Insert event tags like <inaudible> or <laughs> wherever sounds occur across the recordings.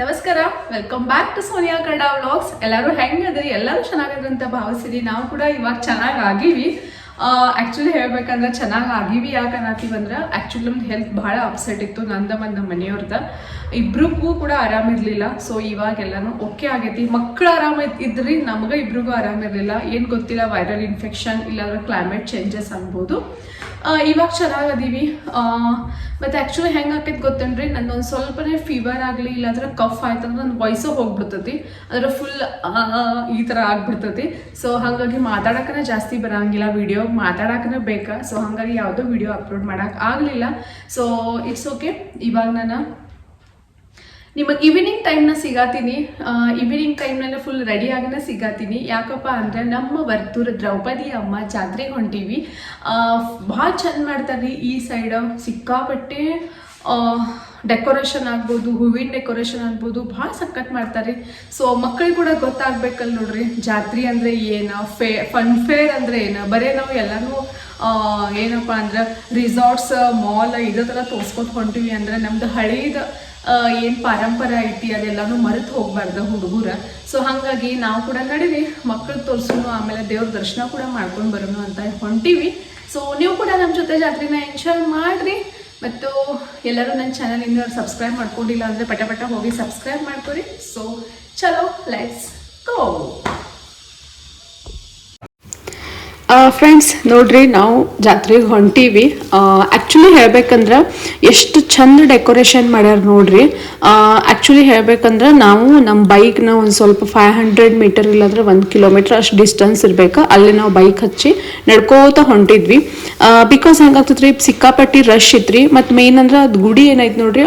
ನಮಸ್ಕಾರ. Welcome back to Sonia Kannada vlogs ಎಲ್ಲರೂ ಹೆಂಗದ್ರಿ? ಎಲ್ಲರೂ ಚೆನ್ನಾಗಿದ್ರಿ ಅಂತ ನಾವು ಕೂಡ ಇವಾಗ ಚೆನ್ನಾಗಿ ಆ್ಯಕ್ಚುಲಿ ಹೇಳ್ಬೇಕಂದ್ರೆ ಚೆನ್ನಾಗಿ ಆಗಿವಿ ಯಾಕೆ ಅನ್ನತ್ತೀವಿ ಅಂದ್ರೆ ಆ್ಯಕ್ಚುಲಿ ನಮ್ದು ಹೆಲ್ತ್ ಭಾಳ ಅಪ್ಸೆಟ್ ಇತ್ತು ನಂದ ಮತ್ತು ನಮ್ಮ ಮನೆಯವ್ರದ. ಇಬ್ರಿಗೂ ಕೂಡ ಆರಾಮಿರ್ಲಿಲ್ಲ ಸೊ ಇವಾಗ ಎಲ್ಲಾನು ಓಕೆ ಆಗೈತಿ. ಮಕ್ಕಳು ಆರಾಮ ಇದ್ರಿ, ನಮ್ಗೆ ಇಬ್ರಿಗೂ ಆರಾಮಿರ್ಲಿಲ್ಲ ಏನು ಗೊತ್ತಿಲ್ಲ ವೈರಲ್ ಇನ್ಫೆಕ್ಷನ್ ಇಲ್ಲಾಂದ್ರೆ ಕ್ಲೈಮೇಟ್ ಚೇಂಜಸ್ ಅನ್ಬೋದು. ಇವಾಗ ಚೆನ್ನಾಗದೀವಿ ಮತ್ತು ಆ್ಯಕ್ಚುಲಿ ಹೆಂಗೆ ಆಕೈತೆ ಗೊತ್ತೇನ್ರಿ? ನನ್ನೊಂದು ಸ್ವಲ್ಪನೇ ಫೀವರ್ ಆಗಲಿ ಇಲ್ಲಾಂದ್ರೆ ಕಫ್ ಆಯ್ತು ಅಂದ್ರೆ ನನ್ನ ವಯಸ್ಸು ಹೋಗ್ಬಿಡ್ತೈತಿ. ಅಂದ್ರೆ ಫುಲ್ ಈ ಥರ ಆಗ್ಬಿಡ್ತೈತಿ. ಸೊ ಹಾಗಾಗಿ ಮಾತಾಡಕನ ಜಾಸ್ತಿ ಬರಂಗಿಲ್ಲ ವಿಡಿಯೋ ಮಾತಾಡಕನ ಬೇಕಾ? ಸೊ ಹಾಗಾಗಿ ಯಾವುದೋ ವಿಡಿಯೋ ಅಪ್ಲೋಡ್ ಮಾಡೋಕ್ಕೆ ಆಗಲಿಲ್ಲ. ಸೊ ಇಟ್ಸ್ ಓಕೆ ಇವಾಗ ನಾನು ನಿಮಗೆ ಈವ್ನಿಂಗ್ ಟೈಮ್ನ ಸಿಗಾತೀನಿ. ಈವ್ನಿಂಗ್ ಟೈಮ್ನಲ್ಲಿ ಫುಲ್ ರೆಡಿ ಆಗಿನ ಸಿಗಾತೀನಿ. ಯಾಕಪ್ಪ ಅಂದರೆ ನಮ್ಮ ವರ್ತೂರು ದ್ರೌಪದಿ ಅಮ್ಮ ಜಾತ್ರೆಗೆ ಹೊಂಟೀವಿ. ಭಾಳ ಚಂದ ಮಾಡ್ತಾರೆ ಈ ಸೈಡ್ ಸಿಕ್ಕಾಪಟ್ಟೆ ಡೆಕೋರೇಷನ್ ಆಗ್ಬೋದು, ಹೂವಿನ ಡೆಕೋರೇಷನ್ ಆಗ್ಬೋದು, ಭಾಳ ಸಖತ್ ಮಾಡ್ತಾರೆ. ಸೊ ಮಕ್ಕಳಿಗೆ ಕೂಡ ಗೊತ್ತಾಗಬೇಕಲ್ಲ ನೋಡ್ರಿ. ಜಾತ್ರೆ ಅಂದರೆ ಏನು, ಫೇ ಫನ್ ಫೇರ್ ಅಂದರೆ ಏನು? ಬರೀ ನಾವು ಎಲ್ಲನೂ ಏನಪ್ಪ ಅಂದ್ರೆ ರಿಸಾರ್ಟ್ಸ್ ಮಾಲ್ ಇದೇ ಥರ ತೋರ್ಸ್ಕೊಂಡು ಹೊಂಟೀವಿ ಅಂದರೆ ನಮ್ಮದು ಹಳೇದು ಏನು ಪಾರಂಪರೆ ಐತಿ ಅದೆಲ್ಲನೂ ಮರೆತು ಹೋಗ್ಬಾರ್ದು ಹುಡುಗರ. ಸೊ ಹಾಗಾಗಿ ನಾವು ಕೂಡ ನಡೀವಿ ಮಕ್ಕಳು ತೋರ್ಸೋನು, ಆಮೇಲೆ ದೇವ್ರ ದರ್ಶನ ಕೂಡ ಮಾಡ್ಕೊಂಡು ಬರೋನು ಅಂತ ಹೊಂಟೀವಿ. ಸೊ ನೀವು ಕೂಡ ನಮ್ಮ ಜೊತೆ ಜಾತ್ರೆನ ಎಂಜಾಯ್ ಮಾಡಿರಿ. ಮತ್ತು ಎಲ್ಲರೂ ನನ್ನ ಚಾನಲ್ ಇನ್ನೂ ಸಬ್ಸ್ಕ್ರೈಬ್ ಮಾಡ್ಕೊಂಡಿಲ್ಲ ಅಂದರೆ ಪಟ ಪಟ ಹೋಗಿ ಸಬ್ಸ್ಕ್ರೈಬ್ ಮಾಡ್ಕೊರಿ. ಸೊ ಚಲೋ ಲೆಟ್ಸ್ ಗೋ ಫ್ರೆಂಡ್ಸ್ ನೋಡ್ರಿ, ನಾವು ಜಾತ್ರೆಗೆ ಹೊಂಟೀವಿ. ಆ್ಯಕ್ಚುಲಿ ಹೇಳ್ಬೇಕಂದ್ರೆ ಎಷ್ಟು ಚಂದ ಡೆಕೋರೇಷನ್ ಮಾಡ್ಯಾರ ನೋಡ್ರಿ. ಆ್ಯಕ್ಚುಲಿ ಹೇಳ್ಬೇಕಂದ್ರೆ ನಾವು ನಮ್ಮ ಬೈಕ್ನ ಒಂದು ಸ್ವಲ್ಪ ಫೈವ್ ಹಂಡ್ರೆಡ್ ಮೀಟರ್ ಇಲ್ಲಾಂದ್ರೆ ಒಂದು ಕಿಲೋಮೀಟರ್ ಅಷ್ಟು ಡಿಸ್ಟೆನ್ಸ್ ಇರಬೇಕು. ಅಲ್ಲಿ ನಾವು ಬೈಕ್ ಹಚ್ಚಿ ನಡ್ಕೋತಾ ಹೊಂಟಿದ್ವಿ. ಬಿಕಾಸ್ ಹೆಂಗಾಗ್ತದ್ರಿ ಸಿಕ್ಕಾಪಟ್ಟಿ ರಶ್ ಇತ್ರಿ. ಮತ್ತು ಮೇನ್ ಅಂದ್ರೆ ಅದು ಗುಡಿ ಏನೈತಿ ನೋಡ್ರಿ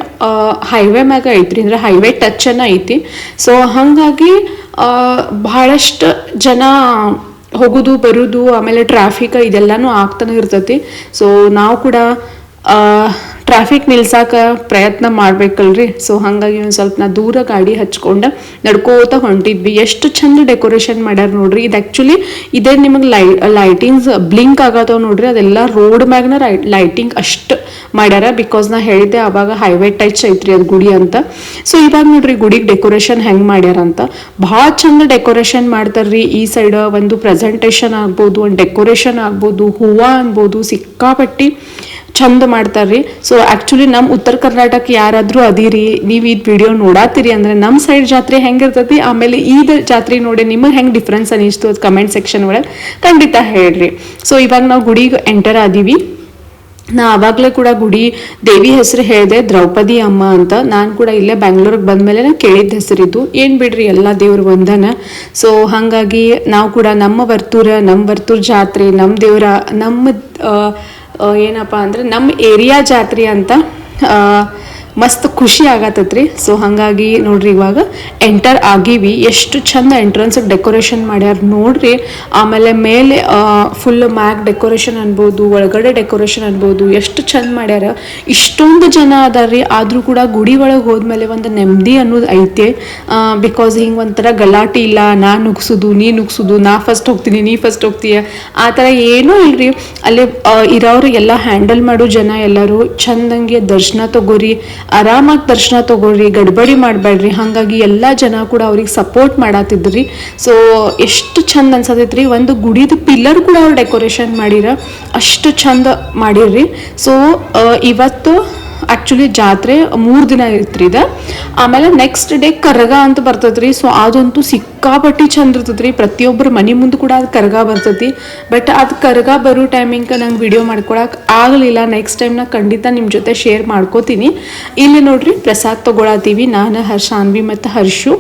ಹೈವೇ ಮ್ಯಾಗ ಐತ್ರಿ. ಅಂದ್ರೆ ಹೈವೇ ಟಚ್ ಐತಿ. ಸೊ ಹಾಗಾಗಿ ಭಾಳಷ್ಟು ಜನ ಹೋಗೋದು ಬರೋದು ಆಮೇಲೆ ಟ್ರಾಫಿಕ್ ಇದೆಲ್ಲನೂ ಆಗ್ತಾನೆ ಇರ್ತೈತಿ. ಸೊ ನಾವು ಕೂಡ ಟ್ರಾಫಿಕ್ ನಿಲ್ಸಾಕ ಪ್ರಯತ್ನ ಮಾಡ್ಬೇಕಲ್ರಿ. ಸೊ ಹಾಗಾಗಿ ಒಂದು ಸ್ವಲ್ಪ ನಾ ದೂರ ಗಾಡಿ ಹಚ್ಕೊಂಡು ನಡ್ಕೋತ ಹೊಂಟಿದ್ವಿ. ಎಷ್ಟು ಚಂದ ಡೆಕೋರೇಷನ್ ಮಾಡ್ಯಾರ ನೋಡ್ರಿ. ಇದು ಆ್ಯಕ್ಚುಲಿ ಇದೇ ನಿಮಗೆ ಲೈ ಲೈಟಿಂಗ್ಸ್ ಬ್ಲಿಂಕ್ ಆಗತ್ತವ ನೋಡ್ರಿ. ಅದೆಲ್ಲ ರೋಡ್ ಮ್ಯಾಗ್ನ ಲೈಟಿಂಗ್ ಅಷ್ಟು ಮಾಡ್ಯಾರ. ಬಿಕಾಸ್ ನಾ ಹೇಳಿದ್ದೆ ಅವಾಗ ಹೈವೇ ಟಚ್ ಐತ್ರಿ ಅದು ಗುಡಿ ಅಂತ. ಸೊ ಇವಾಗ ನೋಡ್ರಿ ಗುಡಿಗೆ ಡೆಕೋರೇಷನ್ ಹೆಂಗ್ ಮಾಡ್ಯಾರ ಅಂತ. ಭಾಳ ಚಂದ ಡೆಕೋರೇಷನ್ ಮಾಡ್ತಾರ್ರಿ. ಈ ಸೈಡ್ ಒಂದು ಪ್ರೆಸೆಂಟೇಷನ್ ಆಗ್ಬೋದು, ಒಂದು ಡೆಕೋರೇಷನ್ ಆಗ್ಬೋದು, ಹೂವು ಅನ್ಬೋದು ಸಿಕ್ಕಾಪಟ್ಟಿ ಚಂದ ಮಾಡ್ತಾರ್ರಿ. ಸೊ ಆಕ್ಚುಲಿ ನಮ್ಮ ಉತ್ತರ ಕರ್ನಾಟಕ ಯಾರಾದ್ರೂ ಅದೀರಿ, ನೀವು ಈ ವಿಡಿಯೋ ನೋಡಾತೀರಿ ಅಂದ್ರೆ ನಮ್ಮ ಸೈಡ್ ಜಾತ್ರೆ ಹೆಂಗಿರ್ತೈತಿ, ಆಮೇಲೆ ಈದ್ ಜಾತ್ರೆ ನೋಡಿ ನಿಮಗೆ ಹೆಂಗೆ ಡಿಫ್ರೆನ್ಸ್ ಅನಿಸ್ತು ಅದು ಕಮೆಂಟ್ ಸೆಕ್ಷನ್ ಒಳಗೆ ಖಂಡಿತ ಹೇಳ್ರಿ. ಸೊ ಇವಾಗ ನಾವು ಗುಡಿಗೆ ಎಂಟರ್ ಆದೀವಿ. ನಾ ಆವಾಗಲೇ ಕೂಡ ಗುಡಿ ದೇವಿ ಹೆಸರು ಹೇಳಿದೆ, ದ್ರೌಪದಿ ಅಮ್ಮ ಅಂತ. ನಾನು ಕೂಡ ಇಲ್ಲೇ ಬ್ಯಾಂಗ್ಳೂರಿಗೆ ಬಂದಮೇಲೆ ನಾನು ಕೇಳಿದ ಹೆಸರಿದ್ದು. ಏನು ಬಿಡ್ರಿ ಎಲ್ಲ ದೇವ್ರ ಒಂದನ ಸೊ ಹಾಗಾಗಿ ನಾವು ಕೂಡ ನಮ್ಮ ವರ್ತೂರ ನಮ್ಮ ವರ್ತೂರ್ ಜಾತ್ರೆ ನಮ್ಮ ದೇವರ, ನಮ್ಮ ಏನಪ್ಪ ಅಂದ್ರೆ ನಮ್ಮ ಏರಿಯಾ ಜಾತ್ರೆ ಅಂತ ಮಸ್ತ್ ಖುಷಿ ಆಗತ್ತತ್ರಿ. ಸೊ ಹಾಗಾಗಿ ನೋಡ್ರಿ ಇವಾಗ ಎಂಟರ್ ಆಗೀವಿ. ಎಷ್ಟು ಚಂದ ಎಂಟ್ರೆನ್ಸ್ ಡೆಕೋರೇಷನ್ ಮಾಡ್ಯಾರ ನೋಡ್ರಿ. ಆಮೇಲೆ ಮೇಲೆ ಫುಲ್ ಮ್ಯಾಗ್ ಡೆಕೋರೇಷನ್ ಅನ್ಬೋದು, ಒಳಗಡೆ ಡೆಕೋರೇಷನ್ ಅನ್ಬೋದು, ಎಷ್ಟು ಚಂದ ಮಾಡ್ಯಾರ. ಇಷ್ಟೊಂದು ಜನ ಅದಾರ್ರಿ. ಆದ್ರೂ ಕೂಡ ಗುಡಿ ಒಳಗೆ ಹೋದ್ಮೇಲೆ ಒಂದು ನೆಮ್ಮದಿ ಅನ್ನೋದು ಐತೆ. ಬಿಕಾಸ್ ಹಿಂಗೆ ಒಂಥರ ಗಲಾಟೆ ಇಲ್ಲ. ನಾ ನುಗ್ಸುದು, ನೀ ನುಗ್ಸುದು, ನಾ ಫಸ್ಟ್ ಹೋಗ್ತೀನಿ, ನೀ ಫಸ್ಟ್ ಹೋಗ್ತೀಯ. ಆ ಥರ ಏನೂ ಇಲ್ರಿ. ಅಲ್ಲಿ ಇರೋರು ಎಲ್ಲ ಹ್ಯಾಂಡಲ್ ಮಾಡೋ ಜನ ಎಲ್ಲರೂ ಚಂದಂಗೆ ದರ್ಶನ ತಗೋರಿ. ಆರಾಮಾಗಿ ದರ್ಶನ ತೊಗೊಳ್ರಿ, ಗಡ್ಬಡಿ ಮಾಡಬೇಡ್ರಿ. ಹಾಗಾಗಿ ಎಲ್ಲ ಜನ ಕೂಡ ಅವ್ರಿಗೆ ಸಪೋರ್ಟ್ ಮಾಡತ್ತಿದ್ರಿ ಸೊ ಎಷ್ಟು ಚಂದ ಅನ್ಸತೈತ್ರಿ. ಒಂದು ಗುಡಿದ ಪಿಲ್ಲರ್ ಕೂಡ ಅವ್ರು ಡೆಕೋರೇಷನ್ ಮಾಡಿರ ಅಷ್ಟು ಚಂದ ಮಾಡಿರ್ರಿ. ಸೊ ಇವತ್ತು ಆ್ಯಕ್ಚುಲಿ ಜಾತ್ರೆ ಮೂರು ದಿನ ಇರ್ತ್ರಿ ಇದು. ಆಮೇಲೆ ನೆಕ್ಸ್ಟ್ ಡೇ ಕರಗ ಅಂತ ಬರ್ತದ್ರಿ. ಸೊ ಅದಂತೂ ಸಿಕ್ಕಾಪಟ್ಟಿ ಚಂದ ಇರ್ತದ್ರಿ. ಪ್ರತಿಯೊಬ್ಬರ ಮನೆ ಮುಂದೆ ಕೂಡ ಅದು ಕರಗ ಬರ್ತೈತಿ ಬಟ್ ಅದು ಕರಗ ಬರೋ ಟೈಮಿಂಗ್ ನಂಗೆ ವಿಡಿಯೋ ಮಾಡ್ಕೊಳಕ್ಕೆ ಆಗಲಿಲ್ಲ. ನೆಕ್ಸ್ಟ್ ಟೈಮ್ ನಾ ಖಂಡಿತ ನಿಮ್ಮ ಜೊತೆ ಶೇರ್ ಮಾಡ್ಕೋತೀನಿ. ಇಲ್ಲಿ ನೋಡ್ರಿ ಪ್ರಸಾದ್ ತೊಗೊಳತ್ತೀವಿ. ನಾನು ಹರ್ಷಾನ್ವಿ ಮತ್ತು ಹರ್ಷು.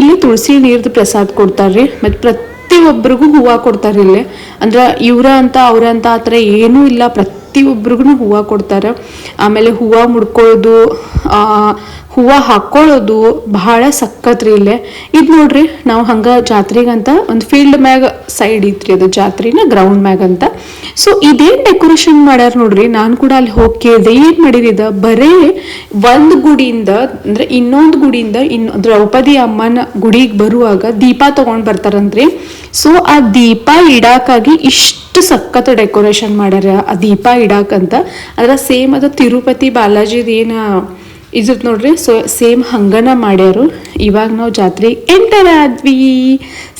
ಇಲ್ಲಿ ತುಳಸಿ ನೀರ್ದು ಪ್ರಸಾದ್ ಕೊಡ್ತಾರ್ರಿ. ಮತ್ತು ಪ್ರತಿ ಪ್ರತಿಯೊಬ್ಬರಿಗೂ ಹೂವು ಕೊಡ್ತಾರೆ ಇಲ್ಲಿ. ಅಂದ್ರೆ ಇವರ ಅಂತ ಅವ್ರ ಅಂತ ಆ ಥರ ಏನೂ ಇಲ್ಲ. ಪ್ರತಿಯೊಬ್ಬರಿಗೂ ಹೂವು ಕೊಡ್ತಾರೆ. ಆಮೇಲೆ ಹೂವು ಮುಡ್ಕೊಳ್ಳೋದು ಹೂವು ಹಾಕೊಳ್ಳೋದು ಬಹಳ ಸಖತ್ರಿ ಇಲ್ಲೇ. ಇದು ನೋಡ್ರಿ, ನಾವು ಹಂಗ ಜಾತ್ರೆಗಂತ ಒಂದು ಫೀಲ್ಡ್ ಮ್ಯಾಗ ಸೈಡ್ ಐತ್ರಿ ಅದು ಜಾತ್ರೆನ ಗ್ರೌಂಡ್ ಮ್ಯಾಗ ಅಂತ ಸೊ ಇದೇನ್ ಡೆಕೋರೇಷನ್ ಮಾಡ್ಯಾರ ನೋಡ್ರಿ, ನಾನು ಕೂಡ ಅಲ್ಲಿ ಹೋಗಿ ಕೇಳಿದೆ, ಏನ್ ಮಾಡಿರಿದ? ಬರೇ ಒಂದ್ ಗುಡಿಯಿಂದ, ಅಂದ್ರೆ ಇನ್ನೊಂದು ಗುಡಿಯಿಂದ ಇನ್ನು ದ್ರೌಪದಿ ಅಮ್ಮನ ಗುಡಿಗೆ ಬರುವಾಗ ದೀಪ ತಗೊಂಡ್ ಬರ್ತಾರಂತ್ರಿ. ಸೊ ಆ ದೀಪ ಇಡಾಕಾಗಿ ಇಷ್ಟು ಸಖತ್ ಡೆಕೋರೇಷನ್ ಮಾಡ್ಯಾರ ಆ ದೀಪ ಇಡಾಕಂತ. ಅದರ ಸೇಮ್ ಅದು ತಿರುಪತಿ ಬಾಲಾಜಿದ ಏನ ಇದ್ರದ್ದು ನೋಡ್ರಿ? ಸೊ ಸೇಮ್ ಹಂಗನ ಮಾಡ್ಯಾರು. ಇವಾಗ ನಾವು ಜಾತ್ರೆ ಎಂಟರ್ ಆದ್ವಿ.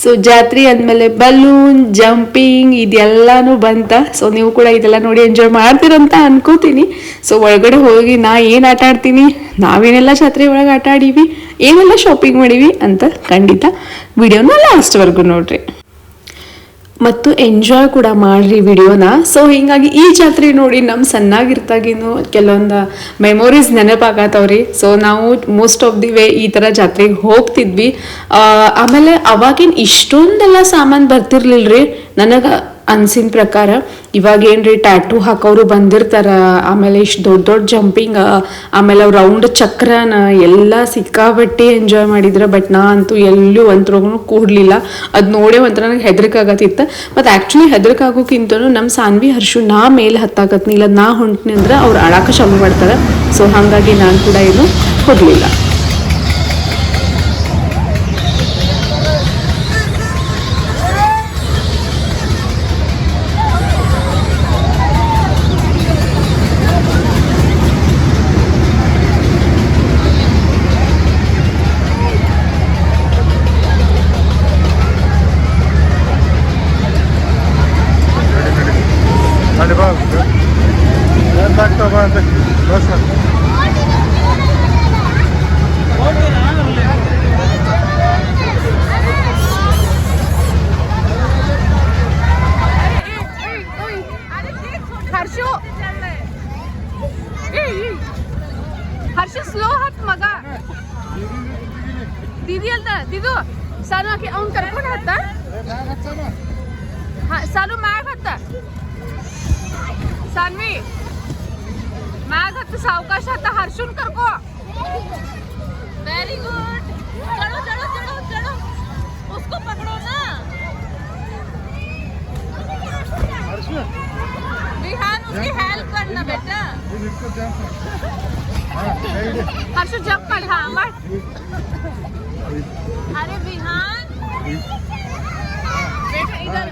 ಸೊ ಜಾತ್ರೆ ಅಂದಮೇಲೆ ಬಲೂನ್ ಜಂಪಿಂಗ್ ಇದೆಲ್ಲಾನು ಬಂತ. ಸೊ ನೀವು ಕೂಡ ಇದೆಲ್ಲ ನೋಡಿ ಎಂಜಾಯ್ ಮಾಡ್ತೀರಂತ ಅನ್ಕೋತೀನಿ. ಸೊ ಒಳಗಡೆ ಹೋಗಿ ನಾ ಏನು ಆಟ ಆಡ್ತೀನಿ? ನಾವೇನೆಲ್ಲ ಜಾತ್ರೆ ಒಳಗೆ ಆಟ ಆಡೀವಿ? ಏನೆಲ್ಲ ಶಾಪಿಂಗ್ ಮಾಡೀವಿ ಅಂತ ಖಂಡಿತ ವಿಡಿಯೋನ ಲಾಸ್ಟ್ವರೆಗೂ ನೋಡ್ರಿ. ಮತ್ತು ಎಂಜಾಯ್ ಕೂಡ ಮಾಡ್ರಿ ವಿಡಿಯೋನ. ಸೊ ಹಿಂಗಾಗಿ ಈ ಜಾತ್ರೆ ನೋಡಿ ನಮ್ಮ ಸಣ್ಣಾಗಿರ್ತಾಗಿನೂ ಕೆಲವೊಂದು ಮೆಮೊರೀಸ್ ನೆನಪಾಗತ್ತವ್ರಿ. ಸೊ ನಾವು ಮೋಸ್ಟ್ ಆಫ್ ದಿ ವೇ ಈ ಥರ ಜಾತ್ರೆಗೆ ಹೋಗ್ತಿದ್ವಿ. ಆಮೇಲೆ ಅವಾಗಿನ ಇಷ್ಟೊಂದೆಲ್ಲ ಸಾಮಾನು ಬರ್ತಿರ್ಲಿಲ್ರಿ. ನನಗೆ ಅನ್ಸಿನ ಪ್ರಕಾರ ಇವಾಗ ಏನ್ರಿ ಟ್ಯಾಟೂ ಹಾಕೋರು ಬಂದಿರ್ತಾರ, ಆಮೇಲೆ ಇಷ್ಟು ದೊಡ್ಡ ದೊಡ್ಡ ಜಂಪಿಂಗ್ ಆಮೇಲೆ ಅವ್ರು ರೌಂಡ್ ಚಕ್ರನ ಎಲ್ಲ ಸಿಕ್ಕಾಬಟ್ಟಿ ಎಂಜಾಯ್ ಮಾಡಿದ್ರ ಬಟ್ ನಾ ಅಂತೂ ಎಲ್ಲೂ ಒಂದ್ರಗೂ ಕೂಡ್ಲಿಲ್ಲ. ಅದು ನೋಡೇ ಒಂಥರ ನನಗೆ ಹೆದರಿಕೆ ಆಗತ್ತಿತ್ತು ಮತ್ತು ಆ್ಯಕ್ಚುಲಿ ಹೆದರಿಕೆ ನಮ್ಮ ಸಾನ್ವಿ, ಹರ್ಷು ನಾ ಮೇಲೆ ಹತ್ತಾಕತ್ನಿ ಇಲ್ಲ ನಾ ಹೊಂಟ್ನಿ ಅಂದ್ರೆ ಅವ್ರು ಅಳಾಕ ಶುರು ಮಾಡ್ತಾರೆ. ಸೊ ಹಾಗಾಗಿ ನಾನು ಕೂಡ ಏನು ಹೋಗಲಿಲ್ಲ. Hadi bak. Ben tak da ben tak. Boş ver. हर्षो हर्ष स्लो हट मग दीदी ಹೇಳ್ತಾ ದೀದು ಸಾಲು ಆಕೆ ಅವನ್ ಕರ್ಕೊಂಡು ಹತ್ತ ಸಾಲು ಮ್ಯಾಗ ಹತ್ತ सानवी मैं तो सावकाश आता हर्षुन कर को वेरी गुड चलो चलो चलो चलो उसको पकड़ो ना. बिहान उसकी हेल्प करना बेटा. हर्षुन जब कर. हाँ मत अरे बिहान. बेटा इधर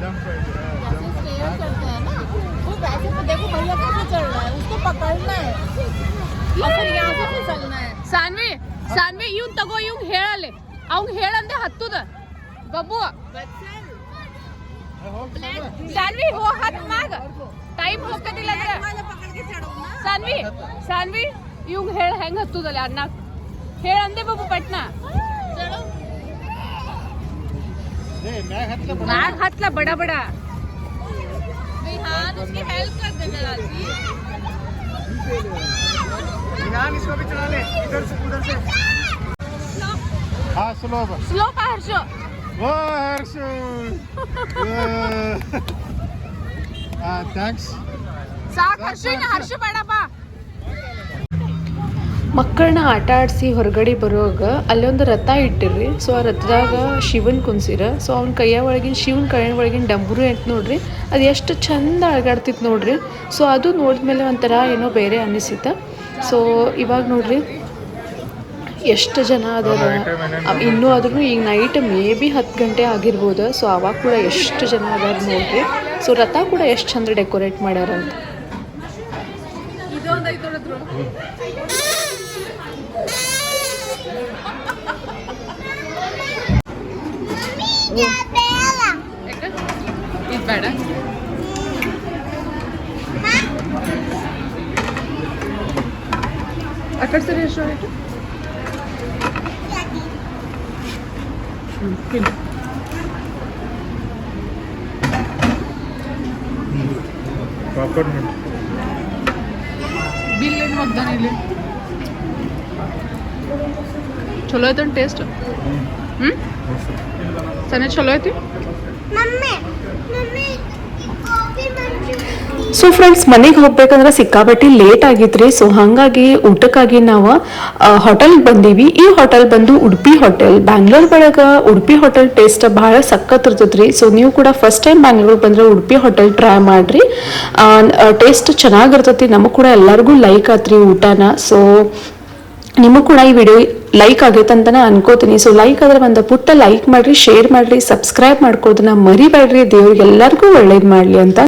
जंप कर स्टेयर करते हैं ना वो वैसे तो देखो भैया कैसे चल रहा है उसको पकड़ना है और फिर यहाँ से फिसलना है ಸಾನ್ವಿ ಸಾನ್ವಿ ಇವ್ನ್ ತಗೋ ಇವ್ನ್ ಹೇಳಲೆ ಅವ್ನ್ ಹೇಳಂದೆ ಹತ್ತುದ ಬಬ್ಬು ಸಾನ್ವಿ ಹೋ ಹತ್ ಮ್ಯಾಗ ಟೈಮ್ ಹೋಗ್ತದಿಲ್ಲ ಸಾನ್ವಿ ಸಾನ್ವಿ ಇವ್ನ್ ಹೇಳ ಹೆಂಗ್ ಹತ್ತುದಲ್ಲ ಅಣ್ಣ ಹೇಳಂದೆ ಬಬ್ಬು ಪಟ್ನ ಮ್ಯಾಗ ಹತ್ಲ ಬಡ ಬಡ रिहान इसको भी चला ले इधर से उधर से। हाँ, स्लो स्लो हर्षो। वो हर्षो। <laughs> <laughs> हाँ थैंक्स साथ हर्षो। हर्षो बड़ा ಮಕ್ಕಳನ್ನ ಆಟ ಆಡಿಸಿ ಹೊರಗಡೆ ಬರುವಾಗ ಅಲ್ಲೊಂದು ರಥ ಇಟ್ಟಿರ್ರಿ. ಸೊ ಆ ರಥದಾಗ ಶಿವನ್ ಕುನ್ಸಿರ ಸೊ ಅವ್ನ ಕೈಯ ಒಳಗಿನ ಶಿವನ್ ಕೈಯ ಒಳಗಿನ ಡಂಬರು ಅಂತ ನೋಡ್ರಿ. ಅದು ಎಷ್ಟು ಚಂದ ಅಳಗಾಡ್ತಿತ್ತು ನೋಡ್ರಿ. ಸೊ ಅದು ನೋಡಿದ್ಮೇಲೆ ಒಂಥರ ಏನೋ ಬೇರೆ ಅನ್ನಿಸಿತ. ಸೊ ಇವಾಗ ನೋಡ್ರಿ. ಎಷ್ಟು ಜನ ಅದಾರ. ಇನ್ನೂ ಆದ್ರೂ ಈಗ ನೈಟ್ ಮೇ ಬಿ ಹತ್ತು ಗಂಟೆ ಆಗಿರ್ಬೋದು. ಸೊ ಅವಾಗ ಕೂಡ ಎಷ್ಟು ಜನ ಅದಾರ ನೋಡ್ರಿ. ಸೊ ರಥ ಕೂಡ ಎಷ್ಟು ಚಂದ ಡೆಕೋರೇಟ್ ಮಾಡ್ಯಾರ ಇದು ಬೇಡ ಆ ಕಡೆ ಸರಿ ಎಷ್ಟು ಆಯಿತು ಪಾಪಡ್ ಬಿಲ್ ಏನು ಮಾಡ್ದಾನೆ ಇಲ್ಲಿ ಚಲೋ ಐತನ್ ಟೇಸ್ಟ್ ಹ್ಞೂ ಸನೆ ಚಲೋ ಐತಿ? ಸೊ ಫ್ರೆಂಡ್ಸ್ ಮನೆಗೆ ಹೋಗ್ಬೇಕಂದ್ರೆ ಸಿಕ್ಕಾಬಟ್ಟಿ ಲೇಟ್ ಆಗಿತ್ರಿ. ಸೊ ಹಾಗಾಗಿ ಊಟಕ್ಕಾಗಿ ನಾವು ಹೋಟೆಲ್ಗೆ ಬಂದೀವಿ. ಈ ಹೋಟೆಲ್ ಬಂದು ಉಡುಪಿ ಹೋಟೆಲ್ ಬ್ಯಾಂಗ್ಳೂರ್ ಒಳಗೆ ಉಡುಪಿ ಹೋಟೆಲ್ ಟೇಸ್ಟ್ ಭಾಳ ಸಖತ್ ಇರ್ತದ್ರಿ ಸೊ ನೀವು ಕೂಡ ಫಸ್ಟ್ ಟೈಮ್ ಬ್ಯಾಂಗ್ಳೂರ್ ಬಂದರೆ ಉಡುಪಿ ಹೋಟೆಲ್ ಟ್ರೈ ಮಾಡಿರಿ. ಟೇಸ್ಟ್ ಚೆನ್ನಾಗಿರ್ತತಿ ನಮಗೆ ಕೂಡ ಎಲ್ಲರಿಗೂ ಲೈಕ್ ಆತ್ರಿ ಊಟನ. ಸೊ ನಿಮಗೂ ಕೂಡ ಈ ವಿಡಿಯೋ ಲೈಕ್ ಆಗೈತೆ ಅಂತಾನೆ ಅನ್ಕೋತೀನಿ. ಸೊ ಲೈಕ್ ಆದ್ರೆ ಒಂದು ಪುಟ್ಟ ಲೈಕ್ ಮಾಡ್ರಿ ಶೇರ್ ಮಾಡ್ರಿ ಸಬ್ಸ್ಕ್ರೈಬ್ ಮಾಡ್ಕೋದನ್ನ ಮರಿಬೇಡ್ರಿ. ದೇವ್ರಿಗೆ ಎಲ್ಲರಿಗೂ ಒಳ್ಳೇದು ಮಾಡ್ಲಿ ಅಂತ